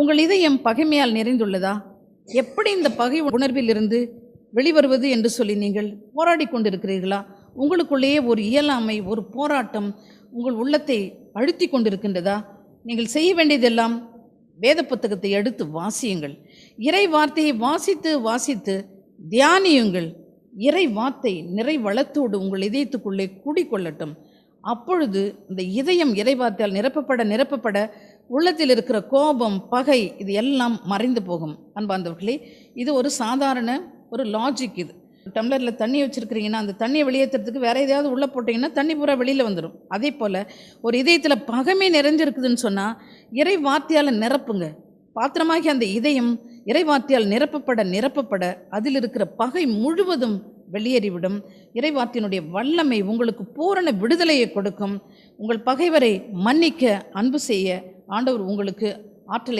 உங்கள் இதயம் பகைமையால் நிறைந்துள்ளதா? எப்படி இந்த பகை உணர்விலிருந்து வெளிவருவது என்று சொல்லி நீங்கள் போராடி கொண்டிருக்கிறீர்களா? உங்களுக்குள்ளேயே ஒரு இயலாமை ஒரு போராட்டம் உங்கள் உள்ளத்தை அழுத்தி கொண்டிருக்கின்றதா? நீங்கள் செய்ய வேண்டியதெல்லாம் வேத புத்தகத்தை எடுத்து வாசியுங்கள். இறை வார்த்தையை வாசித்து வாசித்து தியானியுங்கள். இறை வார்த்தை நிறை வளத்தோடு உங்கள் இதயத்துக்குள்ளே கூடிக்கொள்ளட்டும். அப்பொழுது இந்த இதயம் இறைவாத்தால் நிரப்பப்பட நிரப்பப்பட உள்ளத்தில் இருக்கிற கோபம் பகை இது எல்லாம் மறைந்து போகும். அன்பாந்தவர்களே இது ஒரு சாதாரண ஒரு லாஜிக் இது. டம்ளரில் தண்ணி வச்சுருக்கிறீங்கன்னா அந்த தண்ணியை வெளியேற்றுறதுக்கு வேறு எதையாவது உள்ளே போட்டிங்கன்னா தண்ணி பூரா வெளியில் வந்துடும் அதே போல் ஒரு இதயத்தில் பகமே நிறைஞ்சிருக்குதுன்னு சொன்னால் இறை வார்த்தையால் நிரப்புங்க. பாத்திரமாகி அந்த இதயம் இறை வார்த்தையால் நிரப்பப்பட நிரப்பப்பட அதில் இருக்கிற பகை முழுவதும் வெளியேறிவிடும். இறைவார்த்தையினுடைய வல்லமை உங்களுக்கு பூரண விடுதலையை கொடுக்கும். உங்கள் பகைவரை மன்னிக்க அன்பு செய்ய ஆண்டவர் உங்களுக்கு ஆற்றலை